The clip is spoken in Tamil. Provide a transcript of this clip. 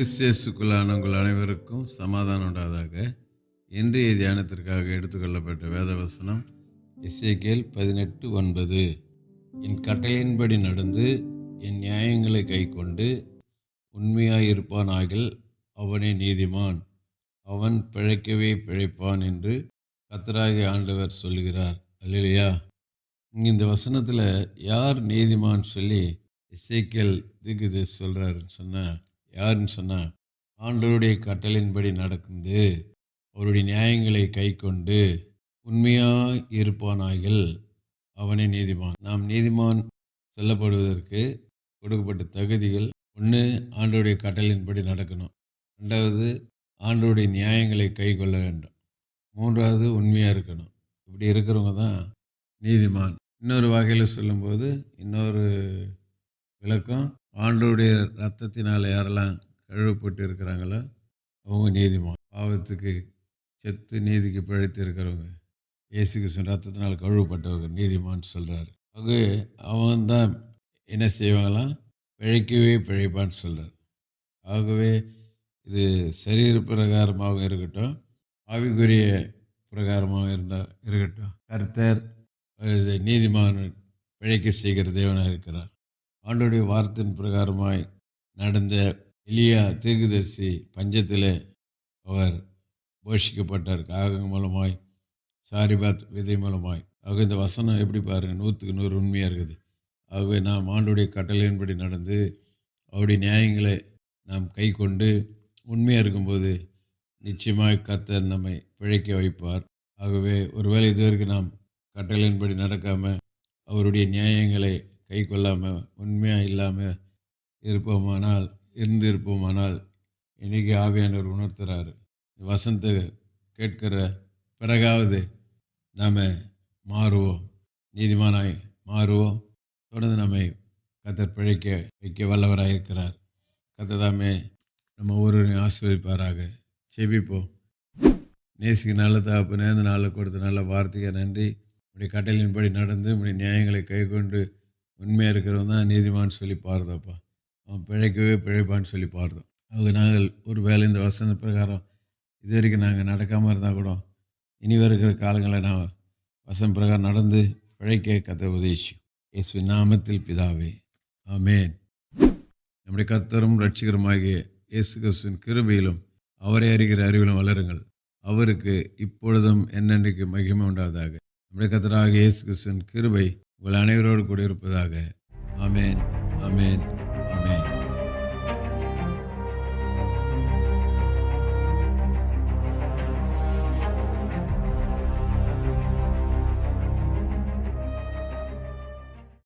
கிறிஸ்தியஸுக்குள்ளான உங்கள் அனைவருக்கும் சமாதானம் உண்டாதாக இன்றைய தியானத்திற்காக எடுத்துக்கொள்ளப்பட்ட வேதவசனம் இசைக்கேல் பதினெட்டு ஒன்பது. என் கட்டளையின்படி நடந்து என் நியாயங்களை கைக்கொண்டு உண்மையாயிருப்பானாகில் அவனே நீதிமான். அவன் பிழைக்கவே பிழைப்பான் என்று கத்தராகி ஆண்டவர் சொல்லுகிறார். அல்லையா இந்த வசனத்தில் யார் நீதிமான் சொல்லி இசைக்கேல் தீர்க்கதரிசி சொல்கிறாருன்னு சொன்னால் யாருன்னு சொன்னால் ஆண்டவருடைய கட்டளின்படி நடக்குது அவருடைய நியாயங்களை கை கொண்டு உண்மையாக இருப்பானாகில் அவனே நீதிமான். நாம் நீதிமான் சொல்லப்படுவதற்கு கொடுக்கப்பட்ட தகுதிகள் ஒன்று ஆண்டவருடைய கட்டளின்படி நடக்கணும். ரெண்டாவது ஆண்டவருடைய நியாயங்களை கை கொள்ள வேண்டும். மூன்றாவது உண்மையாக இருக்கணும். இப்படி இருக்கிறவங்க தான் நீதிமான். இன்னொரு வகையில் சொல்லும்போது இன்னொரு விளக்கம் ஆண்டோடைய ரத்தத்தினால் யாரெல்லாம் கழுவப்பட்டு இருக்கிறாங்களோ அவங்க நீதிமான். பாவத்துக்கு செத்து நீதிக்கு பிழைத்து இருக்கிறவங்க இயேசு கிருஷ்ணன் ரத்தத்தினால் கழுவப்பட்டவங்க நீதிமான்னு சொல்கிறாரு அவங்க அவன் தான் என்ன செய்வாங்களாம்? பிழைக்கவே பிழைப்பான்னு சொல்கிறார் ஆகவே இது சரீர பிரகாரமாக இருக்கட்டும் ஆவிக்குரிய பிரகாரமாக இருந்தால் இருக்கட்டும். கர்த்தர் இது நீதிமான பிழைக்க செய்கிற தேவனாக இருக்கிறார். ஆண்டுடைய வார்த்தையின் பிரகாரமாய் நடந்த எலியா தீர்க்கதரிசி பஞ்சத்தில் அவர் போஷிக்கப்பட்டார். காகம் மூலமாய் சாரிபாத் விதை மூலமாய். ஆக இந்த வசனம் எப்படி பாருங்கள் நூற்றுக்கு நூறு உண்மையாக இருக்குது. ஆகவே நாம் ஆண்டுடைய கட்டளையின்படி நடந்து அவருடைய நியாயங்களை நாம் கை கொண்டு உண்மையாக இருக்கும்போது நிச்சயமாய் கத்தர் நம்மை பிழைக்க வைப்பார். ஆகவே ஒருவேளை இதுவரைக்கும் நாம் கட்டளையின்படி நடக்காமல் அவருடைய நியாயங்களை கை கொள்ளாமல் உண்மையாக இல்லாமல் இருப்போமானால் இருந்து இருப்போமானால் இன்றைக்கி ஆவியானவர் உணர்த்துறாரு? வசந்த கேட்கிற பிறகாவது நாம் மாறுவோம். நீதிமானாய் மாறுவோம். தொடர்ந்து நம்மை கத்தர் பிழைக்க வைக்க வல்லவராக இருக்கிறார். கத்ததாமே நம்ம ஒவ்வொருவரையும் ஆசிர்வதிப்பாராக. செபிப்போம் நேசிக்கு நல்ல தாப்புனே நேர்ந்த நாளில் கொடுத்த நல்ல வார்த்தைக்கு நன்றி. உடைய கட்டளின்படி நடந்து உடைய நியாயங்களை கைக்கொண்டு உண்மையாக இருக்கிறவன் தான் நீதிமான்னு சொல்லி பாருதப்பா. அவன் பிழைக்கவே பிழைப்பான்னு சொல்லி பாருதோம். அவங்க நாங்கள் ஒரு வேலை இந்த வசந்த பிரகாரம் இது வரைக்கும் நாங்கள் நடக்காமல் இருந்தால் கூட இனி வருகிற காலங்களில் நான் வசந்த பிரகாரம் நடந்து பிழைக்க கத்த உதவிச்சு. இயேசு நாமத்தில் பிதாவே ஆமேன். நம்முடைய கத்தரும் ரட்சிகரமாகிய இயேசு கிறிஸ்துவின் கிருபையிலும் அவரை அறிகிற அறிவிலும் வளருங்கள். அவருக்கு இப்பொழுதும் என்னென்றைக்கு மகிமை உண்டாவதாக. நம்முடைய கத்தராக இயேசு கிறிஸ்துவின் கிருபை உங்கள் அனைவரோடு கூட இருப்பதாக ஆமேன் ஆமேன் ஆமேன்.